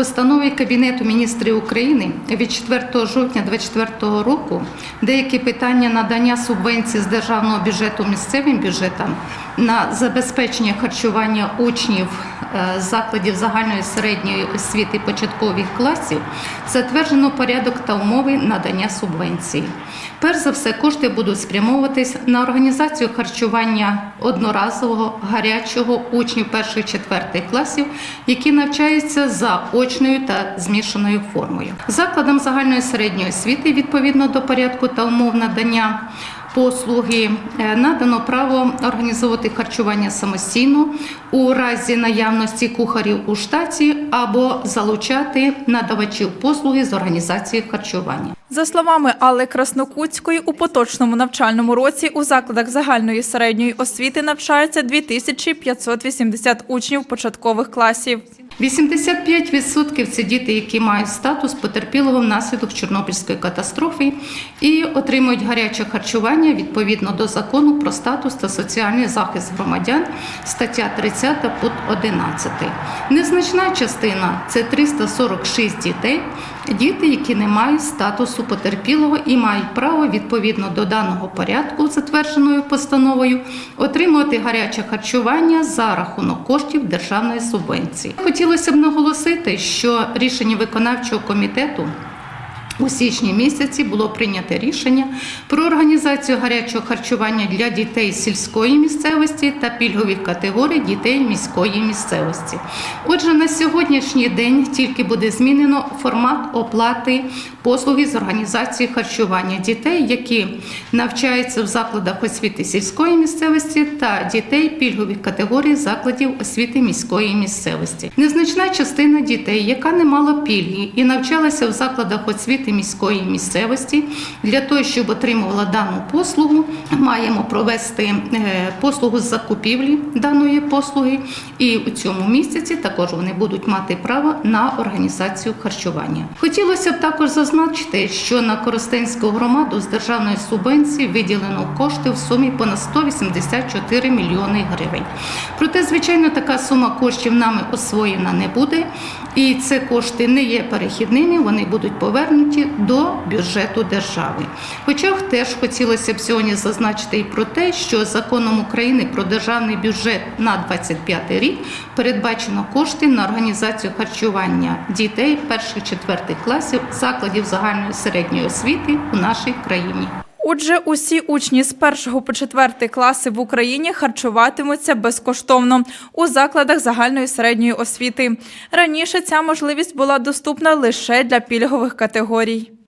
Постановою Кабінету міністрів України від 4 жовтня 2024 року деякі питання надання субвенцій з державного бюджету місцевим бюджетам на забезпечення харчування учнів е, закладів загальної середньої освіти початкових класів затверджено порядок та умови надання субвенцій. Перш за все, кошти будуть спрямовуватись на організацію харчування одноразового гарячого учнів перших четвертих класів, які навчаються за очною та змішаною формою. Закладам загальної середньої освіти відповідно до порядку та умов надання. Послуги е, надано право організовувати харчування самостійно у разі наявності кухарів у штаті або залучати надавачів послуги з організації харчування. За словами Алли Краснокутської, у поточному навчальному році у закладах загальної середньої освіти навчаються 2580 учнів початкових класів. 85% це діти, які мають статус потерпілого внаслідок Чорнобильської катастрофи і отримують гаряче харчування відповідно до закону про статус та соціальний захист громадян, стаття 30 пункт 11. Незначна частина це 346 дітей, діти, які не мають статусу потерпілого і мають право відповідно до даного порядку, затвердженою постановою, отримувати гаряче харчування за рахунок коштів державної субвенції. Хотілося б наголосити, що рішення виконавчого комітету. У січні місяці було прийнято рішення про організацію гарячого харчування для дітей сільської місцевості та пільгових категорій дітей міської місцевості. Отже, на сьогоднішній день тільки буде змінено формат оплати послуги з організації харчування дітей, які навчаються в закладах освіти сільської місцевості та дітей пільгових категорій закладів освіти міської місцевості. Незначна частина дітей, яка не мала пільги і навчалася в закладах освіти міської місцевості, для того, щоб отримувала дану послугу, маємо провести е, послугу з закупівлі даної послуги, і у цьому місяці також вони будуть мати право на організацію харчування. Хотілося б також зазначити, що на Коростенську громаду з державної субвенції виділено кошти в сумі понад 184 мільйони гривень. Проте, звичайно, така сума коштів нами освоєна не буде, і це кошти не є перехідними, вони будуть повернуті до бюджету держави. Хоча теж хотілося б сьогодні зазначити і про те, що законом України про державний бюджет на 25 рік передбачено кошти на організацію харчування дітей перших четвертих класів закладів загальної середньої освіти у нашій країні. Отже, усі учні з 1 по 4 класи в Україні харчуватимуться безкоштовно у закладах загальної середньої освіти. Раніше ця можливість була доступна лише для пільгових категорій.